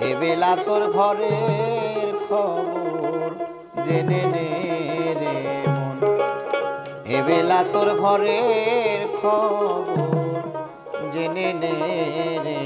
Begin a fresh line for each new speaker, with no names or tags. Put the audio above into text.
এবেলা তোর ঘরের খবর জেনে নে রে মন। এবেলা তোর ঘরের খবর জেনে নে রে